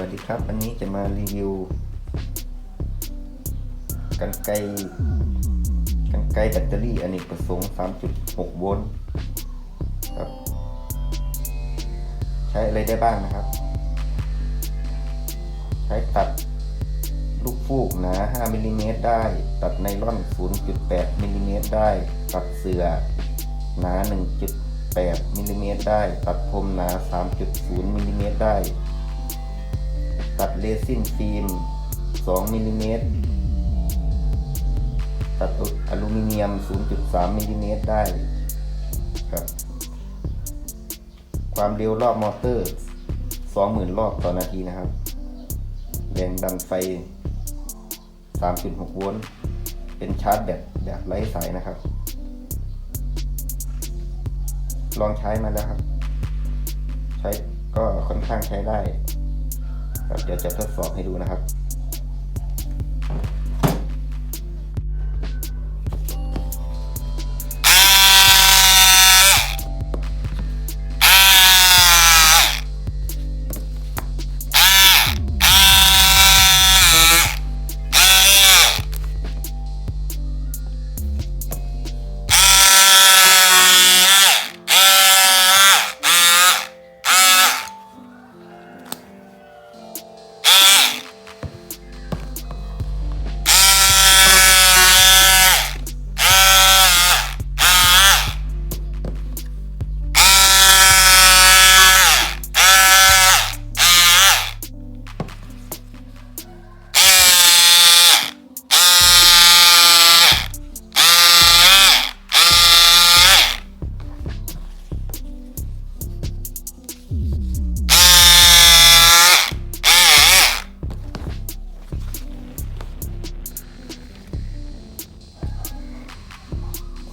วัสดีครับ วันนี้จะมารีวิวกันไกรกันไกรแบตเตอรี่อเนกประสงค์ 3.6 โวลต์ครับ ใช้อะไรได้บ้างนะครับ ใช้ตัดลูกฟูกหนา 5มิลลิเมตรได้ ตัดไนล่อน 0.8มิลลิเมตรได้ ตัดเสือหนา 1.8มิลลิเมตรได้ ตัดพรมหนา 3.0มิลลิเมตรได้ ตัดเรซินฟิล์ม2มิลลิเมตรตัดอลูมิเนียม 0.3มิลลิเมตรได้ครับ ความเร็วรอบมอเตอร์ 20,000 รอบต่อนาทีนะครับ แรงดันไฟ 3.6 โวลต์ เป็นชาร์จแบตแบบไร้สายนะครับ ลองใช้มาแล้วครับ ใช้ก็ค่อนข้างใช้ได้ ครับ เดี๋ยวจะทดสอบให้ดูนะครับ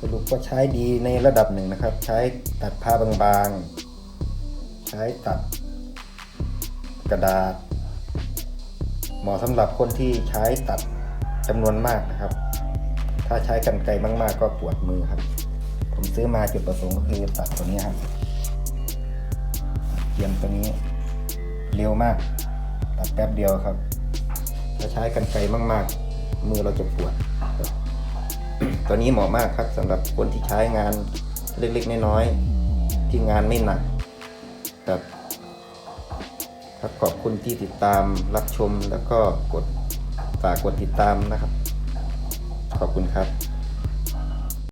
สรุปก็ใช้ดีในระดับหนึ่งนะครับ ใช้ตัดผ้าบางๆ ใช้ตัดกระดาษ เหมาะสำหรับคนที่ใช้ตัดจำนวนมากนะครับ ถ้าใช้กันไกลมากๆ ก็ปวดมือครับ ผมซื้อมาจุดประสงค์ก็คือตัดตัวนี้ครับเตรียมตัวนี้เร็วมาก ตัดแป๊บเดียวครับ ถ้าใช้กันไกลมากๆ มือเราจะปวด ตัวนี้เหมาะมากครับสำหรับคนที่ใช้งานเล็กๆน้อยๆที่งานไม่หนักครับครับขอบคุณที่ติดตามรับชมแล้วก็กดฝากกดติดตามนะครับ ขอบคุณครับ